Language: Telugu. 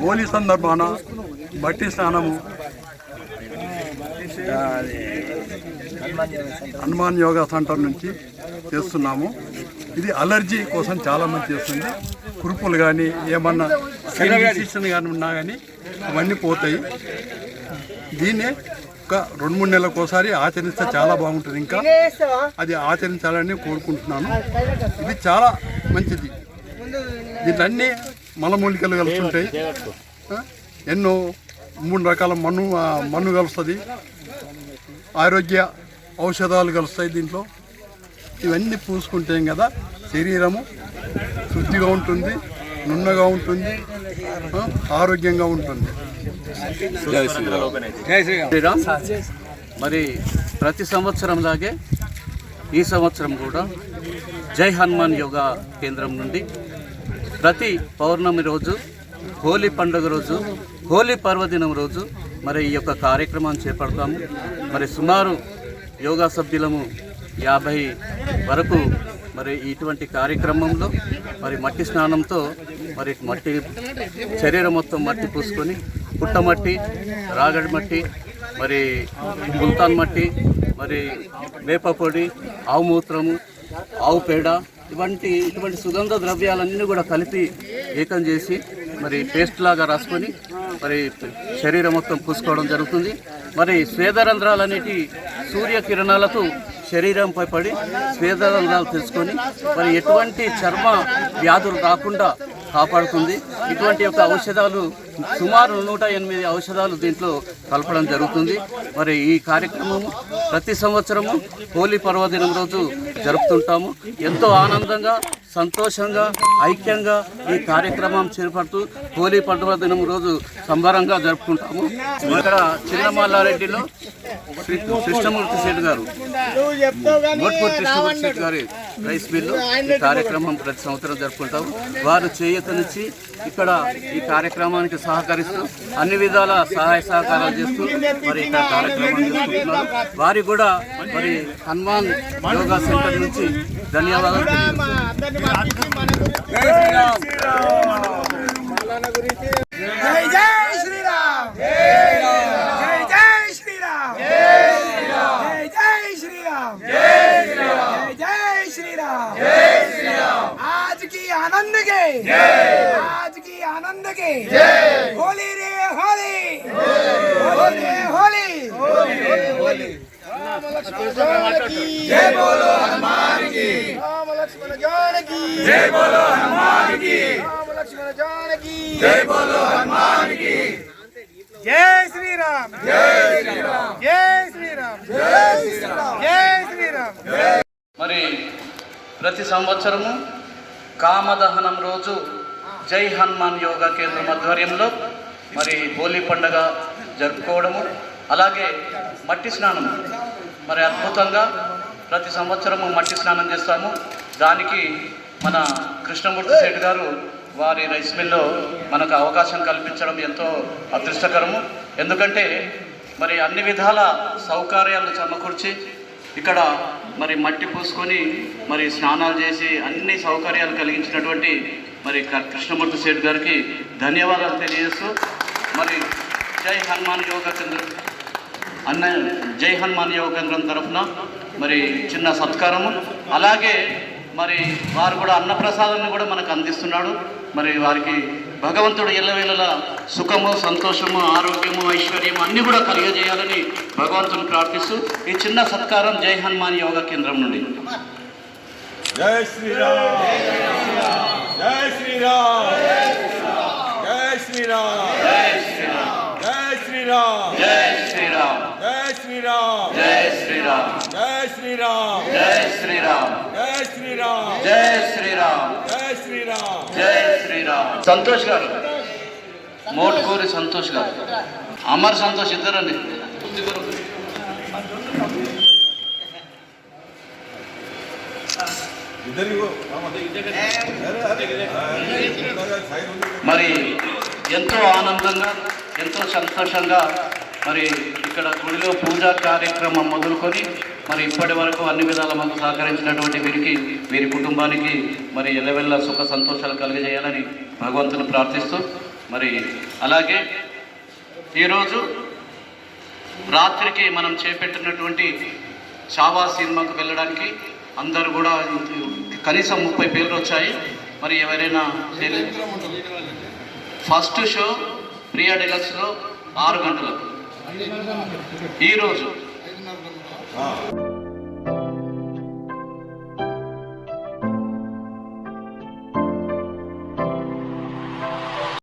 హోలీ సందర్భాన బట్టి స్నానము. హనుమాన్ యోగా సెంటర్ నుంచి చేస్తున్నాము. ఇది అలర్జీ కోసం చాలామంది చేస్తుంది. కురుపులు కానీ ఏమన్నా స్కిన్ కానీ ఉన్నా కానీ అవన్నీ పోతాయి. దీన్నే ఒక రెండు మూడు నెలలకోసారి ఆచరిస్తే చాలా బాగుంటుంది. ఇంకా అది ఆచరించాలని కోరుకుంటున్నాను. ఇది చాలా మంచిది. దీంట్లో మలమూలికలు కలిసి ఉంటాయి ఆ, ఎన్నో మూడు రకాల మన్ను మన్ను కలుస్తుంది. ఆరోగ్య ఔషధాలు కలుస్తాయి దీంట్లో. ఇవన్నీ పూసుకుంటే కదా శరీరము శుద్ధిగా ఉంటుంది నున్నగా ఉంటుంది ఆరోగ్యంగా ఉంటుంది. శ్రీరామ్ మరి ప్రతి సంవత్సరం లాగే ఈ సంవత్సరం కూడా జై హనుమాన్ యోగా కేంద్రం నుండి ప్రతి పౌర్ణమి రోజు హోలీ పండుగ రోజు హోలీ పర్వదినం రోజు మరి ఈ యొక్క కార్యక్రమాన్ని చేపడతాము. మరి సుమారు యోగా సభ్యులము యాభై వరకు మరి ఇటువంటి కార్యక్రమంలో మరి మట్టి స్నానంతో మరి మట్టి శరీరం మొత్తం మట్టి పూసుకొని పుట్టమట్టి రాగడి మట్టి మరి ముల్తాన్ మట్టి మరి వేప పొడి ఆవు మూత్రము ఆవు పేడ ఇవంటి ఇటువంటి సుగంధ ద్రవ్యాలన్నీ కూడా కలిపి ఏకం చేసి మరి పేస్ట్ లాగా రాసుకొని మరి శరీరం మొత్తం పూసుకోవడం జరుగుతుంది. మరి స్వేదరంధ్రాలు అనేటి సూర్యకిరణాలకు శరీరంపై పడి స్వేదరంధ్రాలు తెలుసుకొని మరి ఎటువంటి చర్మ వ్యాధులు రాకుండా కాపాడుతుంది. ఇటువంటి యొక్క ఔషధాలు సుమారు నూట ఎనిమిది ఔషధాలు దీంట్లో కలపడం జరుగుతుంది. మరి ఈ కార్యక్రమము ప్రతి సంవత్సరము హోలీ పర్వదినం రోజు జరుపుతుంటాము. ఎంతో ఆనందంగా సంతోషంగా ఐక్యంగా ఈ కార్యక్రమం చేపడుతూ హోలీ పర్వదినం రోజు సంబరంగా జరుపుకుంటాము. ఇక్కడ చిన్న మల్లారెడ్డిలో శ్రీ కృష్ణమూర్తి శెట్టి గారు. మోట్పూర్ కృష్ణమూర్తి శెట్టి గారి రైస్ మిల్లు. ఈ కార్యక్రమం ప్రతి సంవత్సరం జరుపుకుంటాం. వారు చేయూతనిచ్చి ఇక్కడ ఈ కార్యక్రమానికి సహకరిస్తూ అన్ని విధాల సహాయ సహకారాలు చేస్తూ మరి ఇక్కడ కార్యక్రమం చేసుకుంటున్నారు వారికి కూడా మరి హనుమాన్ యోగా సెంటర్ నుంచి ధన్యవాదాలు. ಶ್ರೀರಾಮ ಜೈ ಶ್ರೀರಾಮ आज की आनंद के आज की आनंद के होली रे होली होली रे होली होली राम लक्ष्मण जान की जय बोलो हनुमान की राम लक्ष्मण जान की जय बोलो हनुमान की राम लक्ष्मण जान की जय बोलो हनुमान की సంవత్సరము కామదహనం రోజు జై హనుమాన్ యోగా కేంద్రం ఆధ్వర్యంలో మరి హోలీ పండుగ జరుపుకోవడము అలాగే మట్టి స్నానం. మరి అద్భుతంగా ప్రతి సంవత్సరము మట్టి స్నానం చేస్తాము. దానికి మన కృష్ణమూర్తి శెట్టి గారు వారి రైస్ మిల్లో మనకు అవకాశం కల్పించడం ఎంతో అదృష్టకరము. ఎందుకంటే మరి అన్ని విధాల సౌకర్యాలు సమకూర్చి ఇక్కడ మరి మట్టి పూసుకొని మరి స్నానాలు చేసి అన్ని సౌకర్యాలు కలిగించినటువంటి మరి కృష్ణమూర్తి సేట్ గారికి ధన్యవాదాలు తెలియజేస్తూ మరి జై హనుమాన్ యోగ కేంద్రం అన్న జై హనుమాన్ యోగ కేంద్రం తరఫున మరి చిన్న సత్కారము. అలాగే మరి వారు కూడా అన్నప్రసాదాన్ని కూడా మనకు అందిస్తున్నాడు. మరి వారికి భగవంతుడు ఎల్లవేళలా సుఖము సంతోషము ఆరోగ్యము ఐశ్వర్యము అన్నీ కూడా కలిగజేయాలని భగవంతుని ప్రార్థిస్తూ ఈ చిన్న సత్కారం జై హనుమాన్ యోగా కేంద్రం నుండి జై శ్రీరామ్ జై శ్రీరామ్ జై శ్రీరామ్ జై శ్రీరామ్ జై శ్రీరామ్ జై శ్రీరామ్ జై శ్రీరామ్ జై శ్రీరామ్ జై శ్రీరామ్ జై శ్రీరామ్ జై శ్రీరామ్ జై శ్రీరామ్ జై శ్రీరామ్ సంతోష్ గారు. మోటుకూరి సంతోష్ గారు. అమర్ సంతోష్ ఇద్దరండి. మరి ఎంతో ఆనందంగా ఎంతో సంతోషంగా మరి ఇక్కడ గుడిలో పూజా కార్యక్రమం మొదలుకొని మరి ఇప్పటి వరకు అన్ని విధాల మాకు సహకరించినటువంటి వీరికి వీరి కుటుంబానికి మరి ఎల్లవెల్ల సుఖ సంతోషాలు కలిగజేయాలని భగవంతుని ప్రార్థిస్తూ మరి అలాగే ఈరోజు రాత్రికి మనం చేపట్టినటువంటి చావా సినిమాకు వెళ్ళడానికి అందరు కూడా కనీసం ముప్పై పేర్లు వచ్చాయి. మరి ఎవరైనా ఫస్ట్ షో ప్రియా డెలక్స్లో ఆరు గంటలకు. ఈరోజు ரெகுலர் பண்ணுறோம்